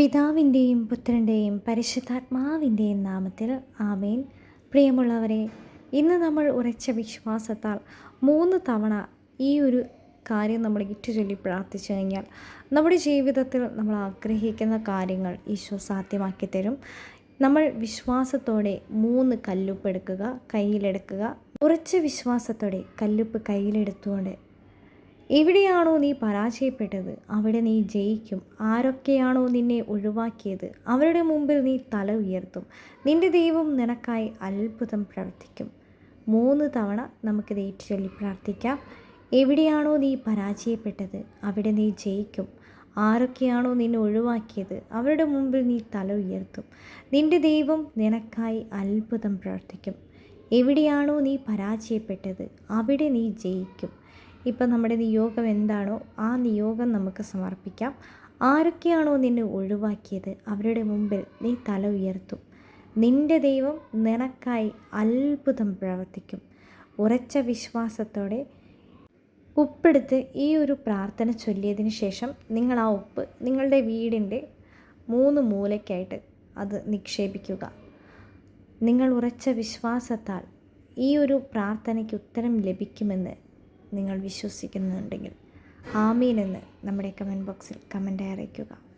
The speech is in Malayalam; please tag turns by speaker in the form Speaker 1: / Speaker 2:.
Speaker 1: പിതാവിന്റെയും പുത്രന്റെയും പരിശുദ്ധാത്മാവിന്റെയും നാമത്തിൽ ആമേൻ. പ്രിയമുള്ളവരെ ഇന്ന് നമ്മൾ ഉറച്ച വിശ്വാസത്താൽ മൂന്ന് തവണ ഈ ഒരു കാര്യം നമ്മൾ ചൊല്ലി പ്രാർത്ഥിച്ചു കഴിഞ്ഞാൽ നമ്മുടെ ജീവിതത്തിൽ നമ്മൾ ആഗ്രഹിക്കുന്ന കാര്യങ്ങൾ ഈശോ സാധ്യമാക്കി തരും. നമ്മൾ വിശ്വാസത്തോടെ മൂന്ന് കല്ലുപ്പ് എടുക്കുക കയ്യിലെടുക്കുക. ഉറച്ച വിശ്വാസത്തോടെ കല്ലുപ്പ് കയ്യിലെടുത്തുകൊണ്ട് എവിടെയാണോ നീ പരാജയപ്പെട്ടത്? അവിടെ നീ ജയിക്കും. ആരൊക്കെയാണോ നിന്നെ ഒഴിവാക്കിയത്? അവരുടെ മുമ്പിൽ നീ തല ഉയർത്തും. നിന്റെ ദൈവം നിനക്കായി അത്ഭുതം പ്രവർത്തിക്കും. മൂന്ന് തവണ നമുക്കിത് ഏറ്റുചൊല്ലി പ്രാർത്ഥിക്കാം. എവിടെയാണോ നീ പരാജയപ്പെട്ടത്? അവിടെ നീ ജയിക്കും. ആരൊക്കെയാണോ നിന്നെ ഒഴിവാക്കിയത്? അവരുടെ മുമ്പിൽ നീ തല ഉയർത്തും. നിന്റെ ദൈവം നിനക്കായി അത്ഭുതം പ്രവർത്തിക്കും. എവിടെയാണോ നീ പരാജയപ്പെട്ടത്? അവിടെ നീ ജയിക്കും. ഇപ്പം നമ്മുടെ നിയോഗം എന്താണോ ആ നിയോഗം നമുക്ക് സമർപ്പിക്കാം. ആരൊക്കെയാണോ നിന്നെ ഒഴിവാക്കിയത്? അവരുടെ മുമ്പിൽ നീ തല ഉയർത്തും. നിന്റെ ദൈവം നിനക്കായി അത്ഭുതം പ്രവർത്തിക്കും. ഉറച്ച വിശ്വാസത്തോടെ ഉപ്പെടുത്ത് ഈ ഒരു പ്രാർത്ഥന ചൊല്ലിയതിന് ശേഷം നിങ്ങൾ ആ ഉപ്പ് നിങ്ങളുടെ വീടിന്റെ മൂന്ന് മൂലയ്ക്കായിട്ട് അത് നിക്ഷേപിക്കുക. നിങ്ങൾ ഉറച്ച വിശ്വാസത്താൽ ഈ ഒരു പ്രാർത്ഥനയ്ക്ക് ഉത്തരം ലഭിക്കുമെന്ന് നിങ്ങൾ വിശ്വസിക്കുന്നുണ്ടെങ്കിൽ ആമീൻ എന്ന് നമ്മുടെ കമന്റ് ബോക്സിൽ കമന്റ് അറിയിക്കുക.